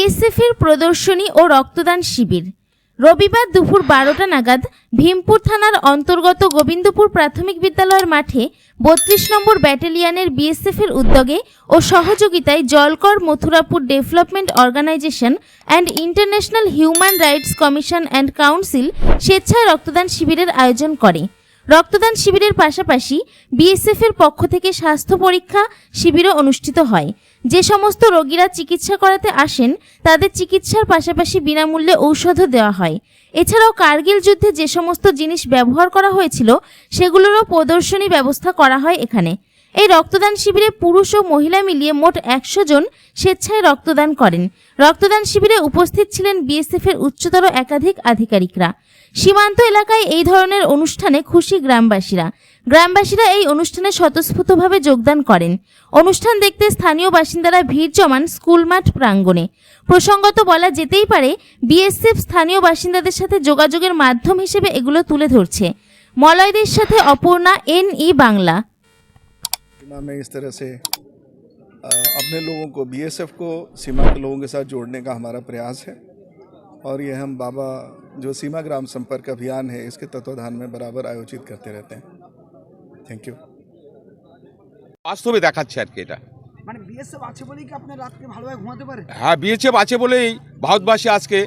BSF এর প্রদর্শনী ও রক্তদান শিবির। রবিবার দুপুর বারোটা নাগাদ ভীমপুর থানার অন্তর্গত গোবিন্দপুর প্রাথমিক বিদ্যালয়ের মাঠে বত্রিশ নম্বর ব্যাটালিয়নের বিএসএফ এর উদ্যোগে ও সহযোগিতায় Jalkar Mathurapur development organisation and international human rights commission and council স্বেচ্ছায় রক্তদান শিবিরের আয়োজন করে। রক্তদান শিবিরের পাশাপাশি বিএসএফ এর পক্ষ থেকে স্বাস্থ্য পরীক্ষা শিবিরও অনুষ্ঠিত হয়। যে সমস্ত রোগীরা চিকিৎসা করাতে আসেন, তাদের চিকিৎসার পাশাপাশি বিনামূল্যে ঔষধও দেওয়া হয়। এছাড়াও কার্গিল যুদ্ধে যে সমস্ত জিনিস ব্যবহার করা হয়েছিল, সেগুলোরও প্রদর্শনী ব্যবস্থা করা হয় এখানে। এই রক্তদান শিবিরে পুরুষ ও মহিলা মিলিয়ে মোট একশো জন স্বেচ্ছায় রক্তদান করেন। রক্তদান শিবিরে উপস্থিত ছিলেন বিএসএফ এর উচ্চতর একাধিক আধিকারিকরা। সীমান্ত এলাকায় এই ধরনের অনুষ্ঠানে খুশি গ্রামবাসীরা। গ্রামবাসীরা এই অনুষ্ঠানে স্বতঃস্ফূর্তভাবে যোগদান করেন। অনুষ্ঠান দেখতে স্থানীয় বাসিন্দারা ভিড় জমান স্কুল মাঠ প্রাঙ্গণে। প্রসঙ্গত বলা যেতেই পারে, বিএসএফ স্থানীয় বাসিন্দাদের সাথে যোগাযোগের মাধ্যম হিসেবে এগুলো তুলে ধরছে। মলয়দের সাথে অপর্ণা এন ই বাংলা। सीमा में इस तरह से अ, अपने लोगों को बीएसएफ को सीमा के लोगों के साथ जोड़ने का हमारा प्रयास है और ये हम बाबा जो सीमा ग्राम संपर्क अभियान है इसके तत्वाधान में बराबर आयोजित करते रहते हैं थैंक यू বাস্তবে দেখাচ্ছে আর কি এটা মানে বিএসএফ আছে বলেই কি আপনার রাত্রে ভালোভাবে ঘুমাতে পারে হ্যাঁ বিএচএফ আছে বলেই ভারতবাসী আজকে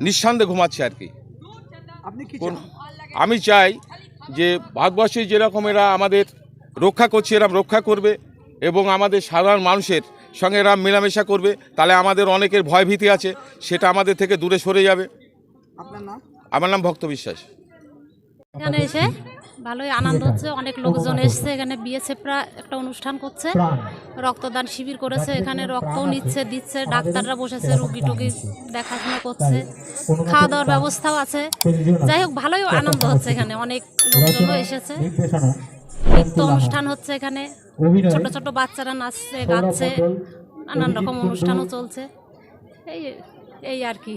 নিঃসন্দেহে ঘুমাচ্ছে আর কি আপনি কি কোন চান? আমি চাই যে ভারতবর্ষে যেরকম এরা আমাদের রক্ষা করছে এরম রক্ষা করবে এবং আমাদের সাধারণ মানুষের সঙ্গে এরা মেলামেশা করবে তাহলে আমাদের অনেকের ভয়ভীতি আছে সেটা আমাদের থেকে দূরে সরে যাবে। আপনার নাম? আমার নাম ভক্ত বিশ্বাস। এখানে এসে ভালোই আনন্দ হচ্ছে অনেক লোকজন এসছে এখানে বিএসএফরা একটা অনুষ্ঠান করছে। রক্তদান শিবির করেছে এখানে রক্তও নিচ্ছে দিচ্ছে ডাক্তাররা বসেছে রুগী টুগি দেখাশোনা করছে খাওয়া দাওয়ার ব্যবস্থাও আছে। যাই হোক ভালোই আনন্দ হচ্ছে এখানে অনেক লোকজনও এসেছে। নৃত্য অনুষ্ঠান হচ্ছে এখানে। ছোট ছোট বাচ্চারা নাচছে গাচ্ছে নানান রকম অনুষ্ঠানও চলছে। এই এই আর কি।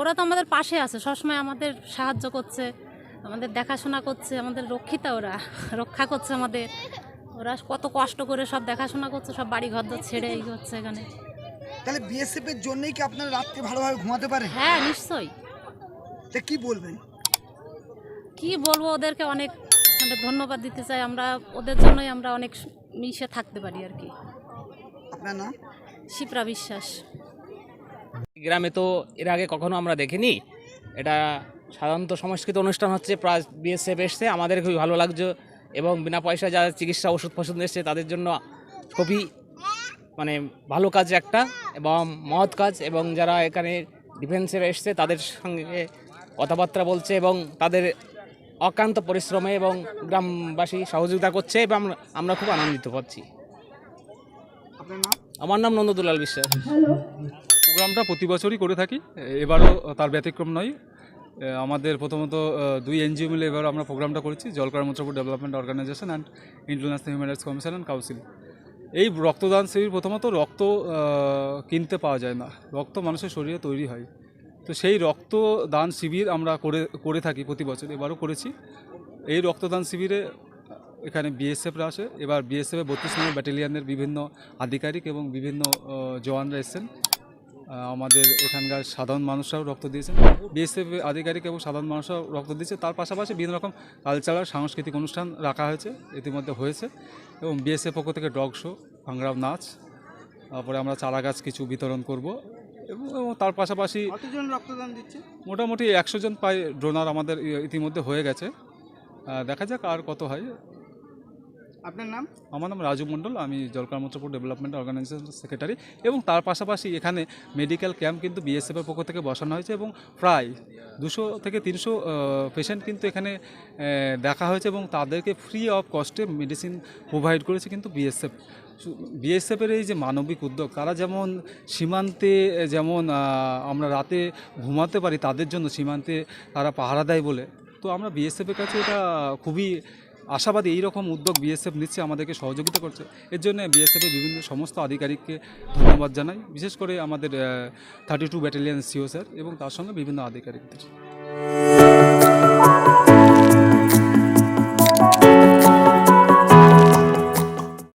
ওরা তো আমাদের পাশে আছে সবসময় আমাদের সাহায্য করছে আমাদের দেখাশোনা করছে আমাদের রক্ষিতা ওরা রক্ষা করছে আমাদের। ওরা কত কষ্ট করে সব দেখাশোনা করছে সব বাড়ি ঘর ছেড়ে এই হচ্ছে এখানে। তাহলে বিএসএফ এর জন্যই কি আপনারা রাত্রে ভালোভাবে ঘুমাতে পারেন? হ্যাঁ নিশ্চয়ই। তা কি বলবেন? কি বলব ওদেরকে অনেক মানে ধন্যবাদ দিতে চাই। আমরা ওদের জন্যই আমরা অনেক মিশে থাকতে পারি আর কি। শিপ্রা বিশ্বাস। গ্রামে তো এর আগে কখনো আমরা দেখিনি। এটা সাধারণত সংস্কৃত অনুষ্ঠান হচ্ছে প্রায় বিএসএফ এসছে। আমাদের খুবই ভালো লাগছে এবং বিনা পয়সা যারা চিকিৎসা ওষুধ ফষুধ এসছে তাদের জন্য খুবই মানে ভালো কাজ একটা এবং মহৎ কাজ এবং যারা এখানে ডিফেন্সের এসছে তাদের সঙ্গে কথাবার্তা বলছে এবং তাদের অক্লান্ত পরিশ্রমে এবং গ্রামবাসী সহযোগিতা করছে এবং আমরা- আমরা খুব আনন্দিত পাচ্ছি। আমার নাম নন্দদুলাল বিশ্বাস। প্রোগ্রামটা প্রতি বছরই করে থাকি এবারও তার ব্যতিক্রম নয়। আমাদের প্রথমত দুই এনজিও মিলে এবার আমরা প্রোগ্রামটা করেছি Jalkar Mathurapur development organisation and international human rights commission and council. এই রক্তদান শিবির প্রথমত রক্ত কিনতে পাওয়া যায় না। রক্ত মানুষের শরীরে তৈরি হয়। তো সেই রক্তদান শিবির আমরা করে করে থাকি প্রতি বছর, এবারও করেছি। এই রক্তদান শিবিরে এখানে বিএসএফরা আসে, এবার বিএসএফের বত্রিশ নম্বর ব্যাটালিয়ানের বিভিন্ন আধিকারিক এবং বিভিন্ন জওয়ানরা এসেছেন। আমাদের এখানকার সাধারণ মানুষরাও রক্ত দিয়েছেন। বিএসএফ আধিকারিক এবং সাধারণ মানুষরাও রক্ত দিয়েছে। তার পাশাপাশি বিভিন্ন রকম কালচারাল সাংস্কৃতিক অনুষ্ঠান রাখা হয়েছে, ইতিমধ্যে হয়েছে। এবং বিএসএফ পক্ষ থেকে ডগ শো ভাংরা নাচ। তারপরে আমরা চারা গাছ কিছু বিতরণ করব। এবং তার পাশাপাশি কতজন রক্তদান দিচ্ছে? মোটামুটি একশো জন প্রায় ডোনার আমাদের ইতিমধ্যে হয়ে গেছে। দেখা যাক আর কত হয়। আপনার নাম? আমার নাম রাজু মণ্ডল আমি জলকারমন্ত্রপুর ডেভেলপমেন্ট অর্গানাইজেশন সেক্রেটারি। এবং তার পাশাপাশি এখানে মেডিকেল ক্যাম্প কিন্তু বিএসএফের পক্ষ থেকে বসানো হয়েছে এবং প্রায় দুশো থেকে তিনশো পেশেন্ট কিন্তু এখানে দেখা হয়েছে এবং তাদেরকে ফ্রি অফ কস্টে মেডিসিন প্রোভাইড করেছে কিন্তু বিএসএফ বিএসএফের এই যে মানবিক উদ্যোগ, তারা যেমন সীমান্তে, যেমন আমরা রাতে ঘুমাতে পারি তাদের জন্য সীমান্তে তারা পাহারা দেয় বলে, তো আমরা বিএসএফের কাছে এটা খুবই আশাবাদী এইরকম উদ্যোগ বিএসএফ নিচ্ছে, আমাদেরকে সহযোগিতা করছে। এর জন্য বিএসএফের বিভিন্ন সমস্ত আধিকারিককে ধন্যবাদ জানাই। বিশেষ করে আমাদের thirty two battalion CO sir এবং তার সঙ্গে বিভিন্ন আধিকারিকদের।